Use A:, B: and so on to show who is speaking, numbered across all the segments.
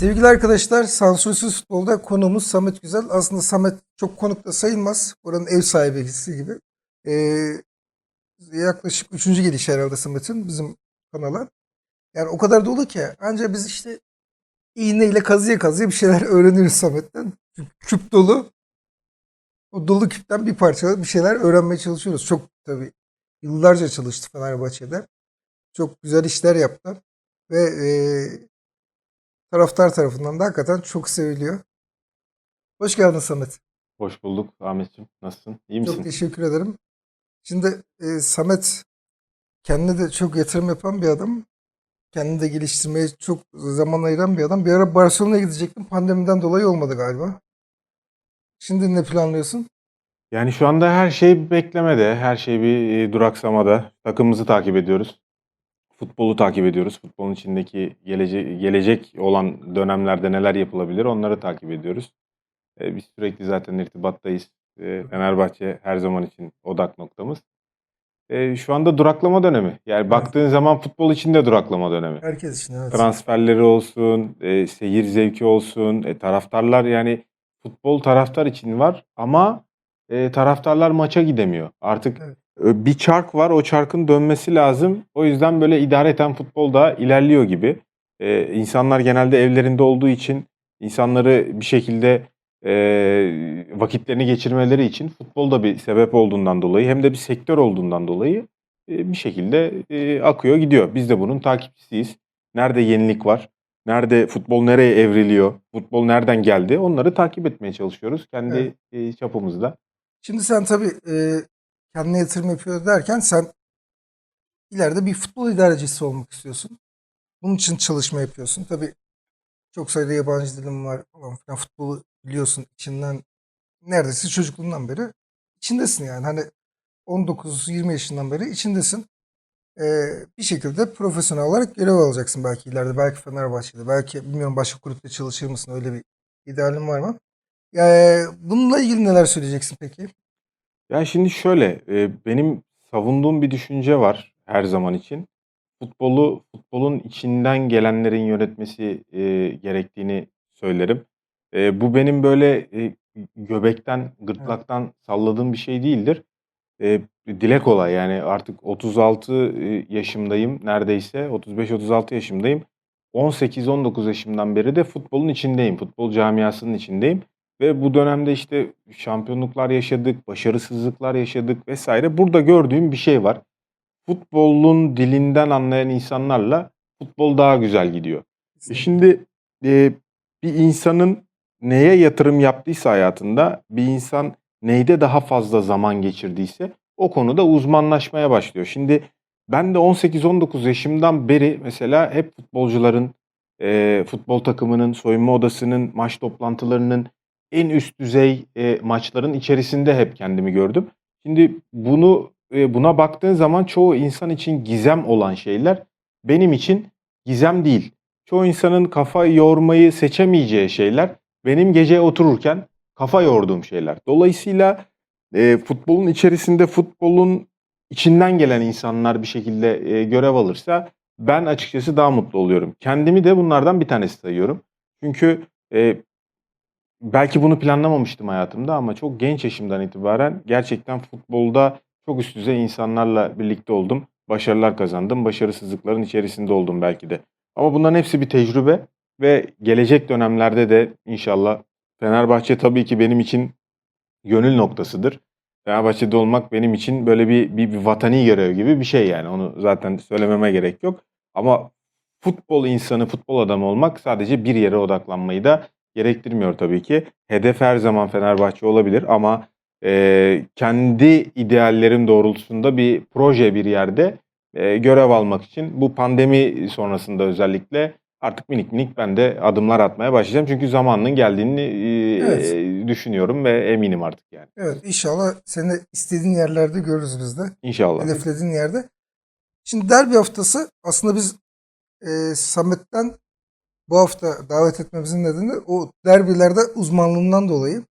A: Sevgili arkadaşlar, Sansürsüz Futbol'da konuğumuz Samet Güzel. Aslında Samet çok konuk da sayılmaz. Buranın ev sahibisi gibi. Ee, yaklaşık üçüncü geliş herhalde Samet'in bizim kanala. Yani o kadar dolu ki. Ancak biz işte iğneyle kazıya kazıya bir şeyler öğreniyoruz Samet'ten. Küp dolu. O dolu küpten bir parça bir şeyler öğrenmeye çalışıyoruz. Çok tabii yıllarca çalıştı Fenerbahçe'de. Çok güzel işler yaptı. Ve e, taraftar tarafından da hakikaten çok seviliyor. Hoş geldin Samet.
B: Hoş bulduk Ahmetciğim. Nasılsın? İyi misin?
A: Çok teşekkür ederim. Şimdi e, Samet kendine de çok yatırım yapan bir adam. Kendini de geliştirmeye çok zaman ayıran bir adam. Bir ara Barcelona'ya gidecektim. Pandemiden dolayı olmadı galiba. Şimdi ne planlıyorsun?
B: Yani şu anda her şey beklemede, her şey bir e, duraksamada. Takımımızı takip ediyoruz. Futbolu takip ediyoruz. Futbolun içindeki gelecek, gelecek olan dönemlerde neler yapılabilir onları takip ediyoruz. E, biz sürekli zaten irtibattayız. E, Fenerbahçe her zaman için odak noktamız. E, şu anda duraklama dönemi. Yani baktığın zaman futbol içinde duraklama dönemi.
A: Herkes için evet.
B: transferleri olsun, e, seyir zevki olsun, e, taraftarlar yani futbol taraftar için var ama e, taraftarlar maça gidemiyor. Artık
A: Evet.
B: e, bir çark var, o çarkın dönmesi lazım. O yüzden böyle idareten futbol da ilerliyor gibi. E, insanlar genelde evlerinde olduğu için insanları bir şekilde e, vakitlerini geçirmeleri için futbol da bir sebep olduğundan dolayı hem de bir sektör olduğundan dolayı e, bir şekilde e, akıyor gidiyor. Biz de bunun takipçisiyiz. Nerede yenilik var? Nerede futbol nereye evriliyor? Futbol nereden geldi? Onları takip etmeye çalışıyoruz kendi
A: Evet.
B: e, çapımızda.
A: Şimdi sen tabii e, kendine yatırım yapıyor derken sen ileride bir futbol idarecisi olmak istiyorsun. Bunun için çalışma yapıyorsun. Tabii çok sayıda yabancı dilim var falan filan. Futbolu biliyorsun içinden neredeyse çocukluğundan beri içindesin yani. Hani 19-20 yaşından beri içindesin. E, bir şekilde profesyonel olarak görev alacaksın belki ileride. Belki Fenerbahçe'de. Belki bilmiyorum başka kulüpte çalışır mısın? Öyle bir idealin var mı? Yani bununla ilgili neler söyleyeceksin peki?
B: Ya şimdi şöyle, e, benim savunduğum bir düşünce var her zaman için. Futbolu, futbolun içinden gelenlerin yönetmesi e, gerektiğini söylerim. E, bu benim böyle e, göbekten, gırtlaktan salladığım bir şey değildir. E, dile kolay yani artık 36 e, yaşımdayım neredeyse, 35-36 yaşımdayım. 18-19 yaşımdan beri de futbolun içindeyim, futbol camiasının içindeyim. Ve bu dönemde işte şampiyonluklar yaşadık, başarısızlıklar yaşadık vesaire. Burada gördüğüm bir şey var. Futbolun dilinden anlayan insanlarla futbol daha güzel gidiyor. E Şimdi e, bir insanın neye yatırım yaptıysa hayatında, bir insan neyde daha fazla zaman geçirdiyse o konuda uzmanlaşmaya başlıyor. Şimdi ben de 18-19 yaşımdan beri mesela hep futbolcuların, e, futbol takımının, soyunma odasının, maç toplantılarının en üst düzey e, maçların içerisinde hep kendimi gördüm. Şimdi bunu e, buna baktığın zaman çoğu insan için gizem olan şeyler benim için gizem değil. Çoğu insanın kafa yormayı seçemeyeceği şeyler benim gece otururken kafa yorduğum şeyler. Dolayısıyla e, futbolun içerisinde futbolun içinden gelen insanlar bir şekilde e, görev alırsa ben açıkçası daha mutlu oluyorum. Kendimi de bunlardan bir tanesi sayıyorum. Çünkü e, belki bunu planlamamıştım hayatımda ama çok genç yaşımdan itibaren gerçekten futbolda çok üst düzey insanlarla birlikte oldum. Başarılar kazandım. Başarısızlıkların içerisinde oldum belki de. Ama bunların hepsi bir tecrübe ve gelecek dönemlerde de inşallah Fenerbahçe tabii ki benim için gönül noktasıdır. Fenerbahçe'de olmak benim için böyle bir, bir, bir vatani görev gibi bir şey yani. Onu zaten söylememe gerek yok. Ama futbol insanı, futbol adamı olmak sadece bir yere odaklanmayı da gerektirmiyor tabii ki. Hedef her zaman Fenerbahçe olabilir ama e, kendi ideallerim doğrultusunda bir proje bir yerde e, görev almak için bu pandemi sonrasında özellikle artık minik minik ben de adımlar atmaya başlayacağım. Çünkü zamanının geldiğini e,
A: Evet.
B: e, düşünüyorum ve eminim artık yani.
A: Evet inşallah seni istediğin yerlerde görürüz biz de.
B: İnşallah.
A: Hedeflediğin yerde. Şimdi derbi haftası aslında biz e, Samet'ten bu hafta davet etmemizin nedeni o derbilerde uzmanlığından dolayı.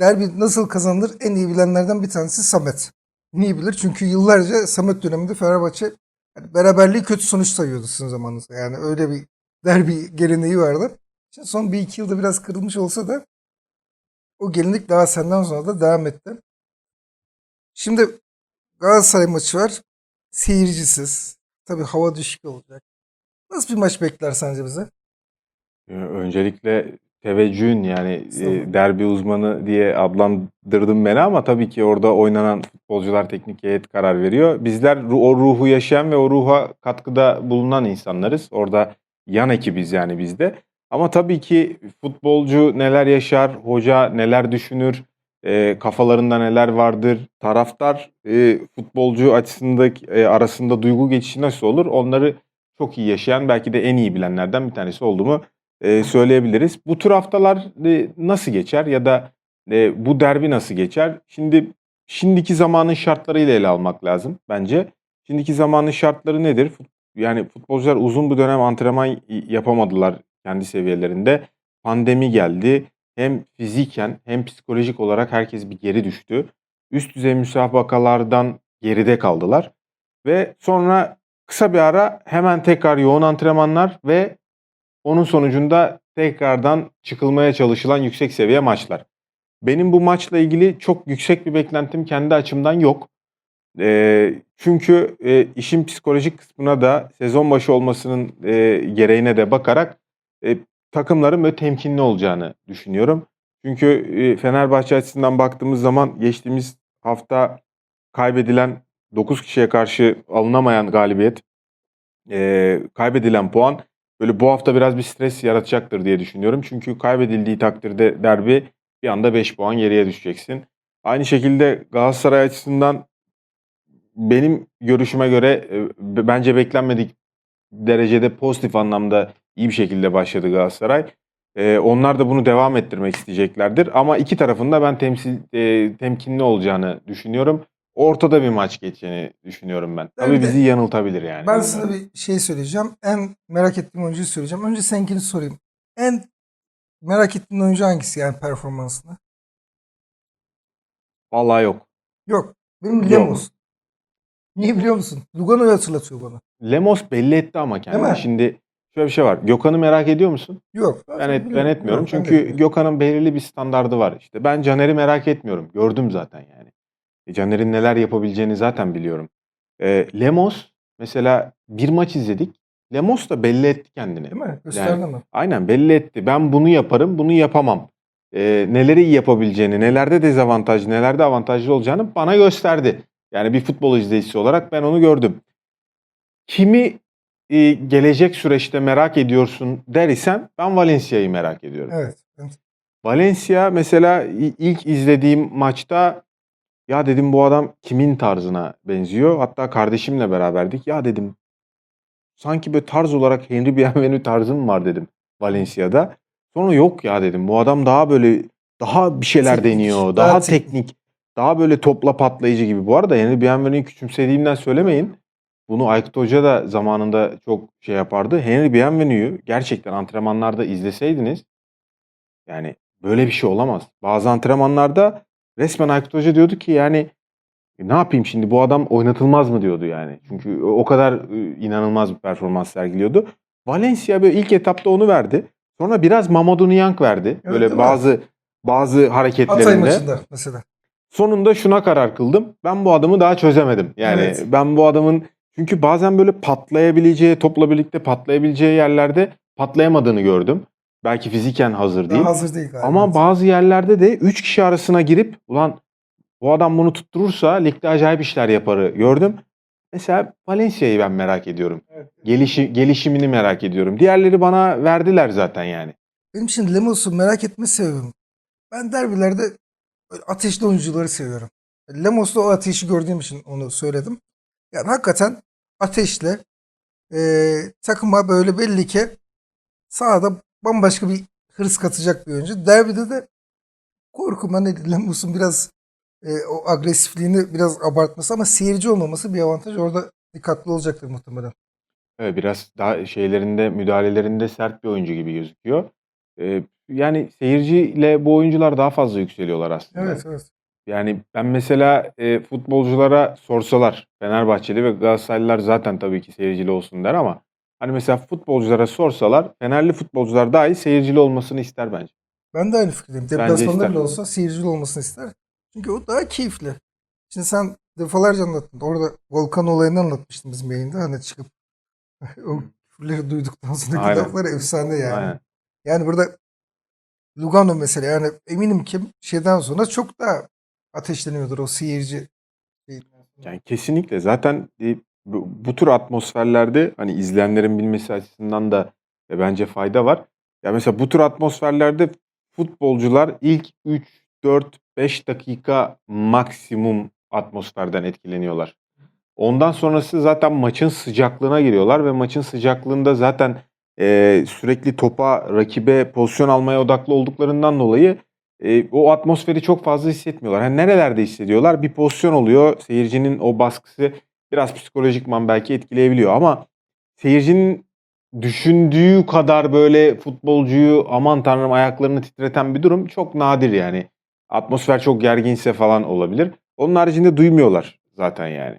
A: Derbi nasıl kazanılır en iyi bilenlerden bir tanesi Samet. Niye bilir? Çünkü yıllarca Samet döneminde Fenerbahçe yani beraberliği kötü sonuç sayıyordu sizin zamanınızda. Yani öyle bir derbi geleneği vardı. Şimdi son bir iki yılda biraz kırılmış olsa da o gelinlik daha senden sonra da devam etti. Şimdi Galatasaray maçı var. Seyircisiz. Tabii hava düşük olacak. Nasıl bir maç bekler sence bize?
B: Ee, Öncelikle teveccühün yani e, derbi uzmanı diye adlandırdın beni ama tabii ki orada oynanan futbolcular teknik heyet karar veriyor. Bizler ru- o ruhu yaşayan ve o ruha katkıda bulunan insanlarız. Orada yan ekibiz yani bizde. Ama tabii ki futbolcu neler yaşar, hoca neler düşünür, e, kafalarında neler vardır, taraftar e, futbolcu açısındaki e, arasında duygu geçişi nasıl olur? Onları çok iyi yaşayan belki de en iyi bilenlerden bir tanesi olduğumu e, söyleyebiliriz. Bu tür haftalar e, nasıl geçer ya da e, bu derbi nasıl geçer? Şimdi şimdiki zamanın şartlarıyla ele almak lazım bence. Şimdiki zamanın şartları nedir? Yani futbolcular uzun bir dönem antrenman yapamadılar kendi seviyelerinde. Pandemi geldi. Hem fiziken hem psikolojik olarak herkes bir geri düştü. Üst düzey müsabakalardan geride kaldılar. Ve sonra kısa bir ara hemen tekrar yoğun antrenmanlar ve onun sonucunda tekrardan çıkılmaya çalışılan yüksek seviye maçlar. Benim bu maçla ilgili çok yüksek bir beklentim kendi açımdan yok. Ee, çünkü e, işin psikolojik kısmına da sezon başı olmasının e, gereğine de bakarak e, takımların böyle temkinli olacağını düşünüyorum. Çünkü e, Fenerbahçe açısından baktığımız zaman geçtiğimiz hafta kaybedilen 9 kişiye karşı alınamayan galibiyet, e, kaybedilen puan böyle bu hafta biraz bir stres yaratacaktır diye düşünüyorum. Çünkü kaybedildiği takdirde derbi bir anda 5 puan geriye düşeceksin. Aynı şekilde Galatasaray açısından benim görüşüme göre e, bence beklenmedik derecede pozitif anlamda iyi bir şekilde başladı Galatasaray. E, onlar da bunu devam ettirmek isteyeceklerdir. Ama iki tarafında ben temsil e, temkinli olacağını düşünüyorum. Ortada bir maç geçeceğini düşünüyorum ben. Tabii bizi yanıltabilir yani.
A: Ben sana bir şey söyleyeceğim. En merak ettiğim oyuncuyu söyleyeceğim. Önce seninkini sorayım. En merak ettiğin oyuncu hangisi yani performansını?
B: Vallahi yok.
A: Yok. Benim
B: Yok.
A: Lemos. Niye biliyor musun? Lugano'yu hatırlatıyor bana.
B: Lemos belli etti ama
A: Değil
B: kendini.
A: mi?
B: Şimdi şöyle bir şey var. Gökhan'ı merak ediyor musun?
A: Yok.
B: Ben, et, ben etmiyorum.
A: Yok,
B: Çünkü. Gökhan'ın belirli bir standardı var. İşte ben Caner'i merak etmiyorum. Gördüm zaten yani. E, Caner'in neler yapabileceğini zaten biliyorum. E, Lemos mesela bir maç izledik. Lemos da belli etti kendini.
A: Değil mi? Gösterdi mi?
B: Aynen belli etti. Ben bunu yaparım, bunu yapamam. E, neleri iyi yapabileceğini, nelerde dezavantajlı, nelerde avantajlı olacağını bana gösterdi. Yani bir futbol izleyicisi olarak ben onu gördüm. Kimi e, gelecek süreçte merak ediyorsun der isem ben Valencia'yı merak ediyorum.
A: Evet.
B: Valencia mesela ilk izlediğim maçta ya dedim bu adam kimin tarzına benziyor? Hatta kardeşimle beraberdik. Ya dedim sanki böyle tarz olarak Henry Bienvenu tarzı mı var dedim Valencia'da. Sonra yok ya dedim bu adam daha böyle daha bir şeyler
A: Teknik,
B: deniyor.
A: daha
B: Daha,
A: teknik.
B: teknik. Daha böyle topla patlayıcı gibi. Bu arada Henry Bienvenu'yu küçümsediğimden söylemeyin. Bunu Aykut Hoca da zamanında çok şey yapardı. Henry Bienvenu'yu gerçekten antrenmanlarda izleseydiniz yani böyle bir şey olamaz. Bazı antrenmanlarda resmen Aykut Hoca diyordu ki yani "E, ne yapayım şimdi bu adam oynatılmaz mı diyordu yani. Çünkü o kadar inanılmaz bir performans sergiliyordu. Valencia böyle ilk etapta onu verdi. Sonra biraz Mamadou Niang verdi.
A: Evet,
B: böyle
A: değil mi?
B: bazı bazı
A: Hatay
B: hareketlerinde.
A: maçında mesela.
B: Sonunda şuna karar kıldım. Ben bu adamı daha çözemedim. Yani
A: Evet.
B: ben bu adamın çünkü bazen böyle patlayabileceği, topla birlikte patlayabileceği yerlerde patlayamadığını gördüm. Belki fiziken hazır değil.
A: Hazır değil galiba.
B: Ama bazı yerlerde de 3 kişi arasına girip ulan bu adam bunu tutturursa ligde acayip işler yaparı gördüm. Mesela Valencia'yı ben merak ediyorum.
A: Evet.
B: Gelişi, gelişimini merak ediyorum. Diğerleri bana verdiler zaten yani.
A: Benim şimdi Lemos'u merak etme sebebim. Ben derbilerde ateşli oyuncuları seviyorum. Lemos'ta o ateşi gördüğüm için onu söyledim. Yani hakikaten ateşle e, takıma böyle belli ki sahada bambaşka bir hırs katacak bir oyuncu. Derbide de korkum hani Lemos'un biraz e, o agresifliğini biraz abartması ama seyirci olmaması bir avantaj. Orada dikkatli olacaktır muhtemelen.
B: Evet, biraz daha şeylerinde, müdahalelerinde sert bir oyuncu gibi gözüküyor. Ee, yani seyirciyle bu oyuncular daha fazla yükseliyorlar aslında.
A: Evet evet.
B: Yani ben mesela e, futbolculara sorsalar, Fenerbahçeli ve Galatasaraylılar zaten tabii ki seyircili olsun der ama Hani mesela futbolculara sorsalar Fenerli futbolcular dahi seyircili olmasını ister bence.
A: Ben de aynı fikirdeyim. Deplasmanda bile olsa seyircili olmasını ister. Çünkü o daha keyifli. Şimdi sen defalarca anlattın. Orada Volkan olayını anlatmıştın bizim yayında. Hani çıkıp o küfürleri duyduktan sonra lafları efsane yani.
B: Aynen.
A: Yani burada Lugano mesela yani eminim ki şeyden sonra çok daha ateşleniyordur o seyirci.
B: Yani kesinlikle zaten bu, bu tür atmosferlerde hani izleyenlerin bilmesi açısından da e, bence fayda var. Ya mesela bu tür atmosferlerde futbolcular ilk 3 4 5 dakika maksimum atmosferden etkileniyorlar. Ondan sonrası zaten maçın sıcaklığına giriyorlar ve maçın sıcaklığında zaten e, sürekli topa, rakibe pozisyon almaya odaklı olduklarından dolayı e, o atmosferi çok fazla hissetmiyorlar. Hani nerelerde hissediyorlar? Bir pozisyon oluyor. Seyircinin o baskısı biraz psikolojikman belki etkileyebiliyor ama seyircinin düşündüğü kadar böyle futbolcuyu aman tanrım ayaklarını titreten bir durum çok nadir yani. Atmosfer çok gerginse falan olabilir. Onun haricinde duymuyorlar zaten yani.